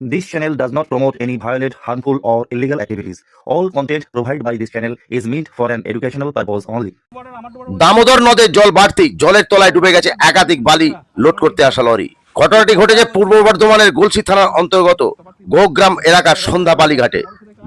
This channel does not promote any violent, harmful, or illegal activities. All content provided by this channel is meant for an educational purpose only. Damodar নদের জল বাড়তেই জলের তলায় ডুবে গেছে একাধিক বালি লোড করতে আসা লরি। ঘটনাটি ঘটেছে পূর্ব বর্ধমানের গলসি থানার অন্তর্গত গোগ্রাম এলাকার সন্ধ্যা বালিঘাটে।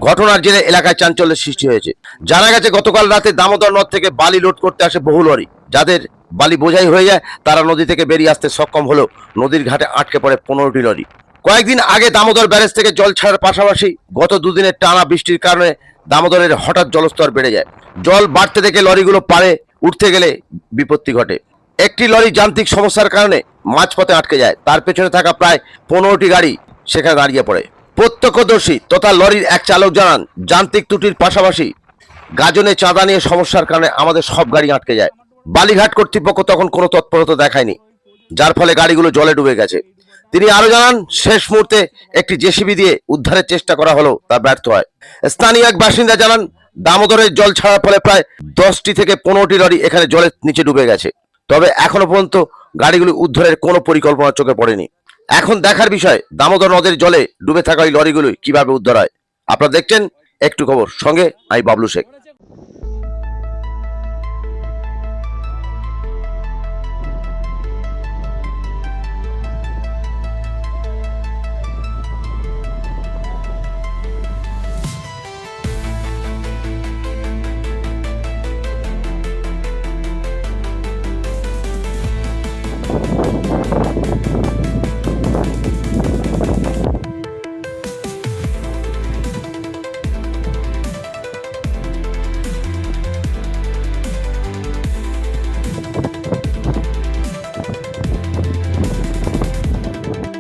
ঘটনার জেরে এলাকায় চাঞ্চল্যের সৃষ্টি হয়েছে। জানা গেছে গতকাল রাতে দামোদর নদ থেকে বালি লোড করতে আসে বহু লরি। যাদের বালি বোঝাই হয়ে যায় তারা নদী থেকে বেরিয়ে আসতে সক্ষম হলেও নদীর ঘাটে আটকে পড়ে পনেরোটি লরি। কয়েকদিন আগে দামোদর ব্যারেজ থেকে জল ছাড়ার পাশাপাশি গত দুদিনের টানা বৃষ্টির কারণে দামোদরের হঠাৎ জলস্তর বেড়ে যায়। জল বাড়তে দেখে লরিগুলো পারে উঠতে গেলে বিপত্তি ঘটে। একটি লরি যান্ত্রিক সমস্যার কারণে মাঝপথে আটকে যায়। তার পেছনে থাকা প্রায় পনেরোটি গাড়ি সেখানে দাঁড়িয়ে পড়ে। প্রত্যক্ষদর্শী তথা লরির এক চালক জানান, যান্ত্রিক ত্রুটির পাশাপাশি গাজনে চাঁদা নিয়ে সমস্যার কারণে আমাদের সব গাড়ি আটকে যায়। বালিঘাট কর্তৃপক্ষ তখন কোনো তৎপরতা দেখায়নি, যার ফলে গাড়িগুলো জলে ডুবে গেছে। তিনি আরও জানান, শেষ মুহূর্তে একটি জেসিবি দিয়ে উদ্ধারের চেষ্টা করা হলো তা ব্যর্থ হয়। স্থানীয় এক বাসিন্দা জানান, দামোদরের জল ছাড়ার ফলে প্রায় দশটি থেকে পনেরোটি লরি এখানে জলের নিচে ডুবে গেছে। তবে এখনও পর্যন্ত গাড়িগুলি উদ্ধারের কোনো পরিকল্পনা চোখে পড়েনি। এখন দেখার বিষয়, দামোদর নদের জলে ডুবে থাকা ওই লরিগুলি কীভাবে উদ্ধার হয়। আপনারা দেখছেন একটু খবর, সঙ্গে আমি বাবলু শেখ।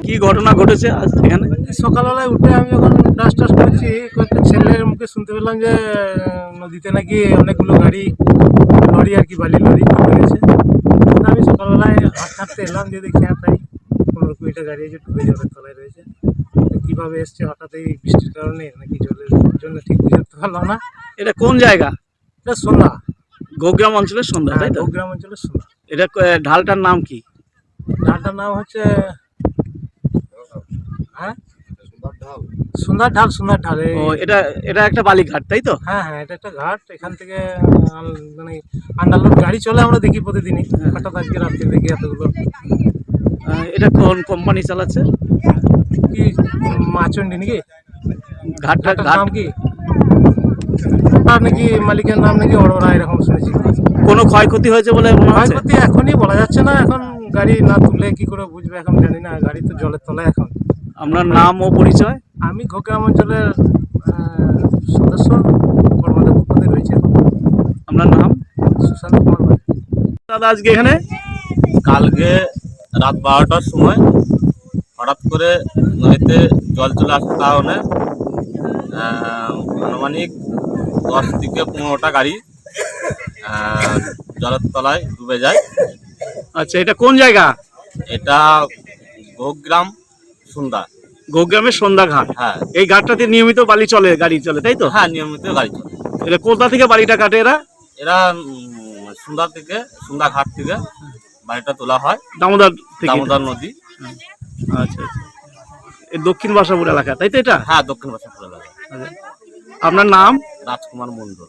কি ঘটনা ঘটেছে আজ এখানে? সকালবেলায় উঠে আমি যখন ব্রাশ টাশ করছি ছেলের মুখে শুনতে পেলাম যে নদীতে নাকি অনেকগুলো গাড়ি লরি আর কি বালি লরি ডুবে গেছে আমি সকালবেলায় হাঁট হাঁটতে এলাম যে দেখি হ্যাঁ তাই পনেরো কুড়িটা গাড়ি আছে ডুবে জলের তলায় রয়েছে। কীভাবে এসছে হঠাৎ এই বৃষ্টির কারণে নাকি জলের জন্য ঠিক বুঝতে পারলাম না। এটা কোন জায়গা? এটা সোনা গোগ্রাম অঞ্চলের সন্ধ্যা তাই তো? গ্রাম অঞ্চলের সোনা এটা ঢালটার নাম কি? ঢালটার নাম হচ্ছে হ্যাঁ? সুন্দর ঢাল। সুন্দর ঢাল ও এটা এটা একটা বালিঘাট তাই তো? হ্যাঁ হ্যাঁ এটা একটা ঘাট এখান থেকে মানে আন্ডারলোড গাড়ি চলে আমরা দেখি প্রতিদিনই। হঠাৎ আজকে রাত্রে দেখি এতগুলো। এটা কোন কোম্পানি চালাচ্ছে? কি মাচন্ডি নাকি? ঘাটটা ঘাটটার ঘাট। নাম কি? তার নাকি মালিকের নাম নাকি অরোরা এরকম শুনেছি। কোনো ক্ষয়ক্ষতি হয়েছে বলে মনে ক্ষয়ক্ষতি এখনই বলা যাচ্ছে না এখন গাড়ি না তুললে কি করে বুঝবে এখন জানি না গাড়ি তো জলের তলায় এখন। আপনার নাম ও পরিচয়? আমি ঘোগ্রাম অঞ্চলের সদস্য কর্মদেব পদে রয়েছে আপনার নাম? সুশান্ত কুমার দাদা আজকে এখানে? কালকে রাত বারোটার সময় হঠাৎ করে নদীতে জল চলে আসার কারণে আনুমানিক দশ থেকে পনেরোটা গাড়ি জলের তলায় ডুবে যায়। আচ্ছা এটা কোন জায়গা? এটা গোগ্রাম সুন্দা গোগ্রামের সন্ধ্যা ঘাট। হ্যাঁ। এই ঘাটটাতে নিয়মিত বালি চলে গাড়ি চলে তাই তো? হ্যাঁ নিয়মিত গাড়ি চলে। এটা কোথা থেকে বালিটা কাটে এরা? এরা সুন্দা থেকে সুন্দা ঘাট থেকে বাড়িটা তোলা হয়। দামোদর দামোদর নদী। আচ্ছা আচ্ছা। এই দক্ষিণ বাসাপুর এলাকা তাই তো এটা? হ্যাঁ দক্ষিণ বাসাপুর এলাকা। আচ্ছা। আপনার নাম? রাজকুমার মন্ডল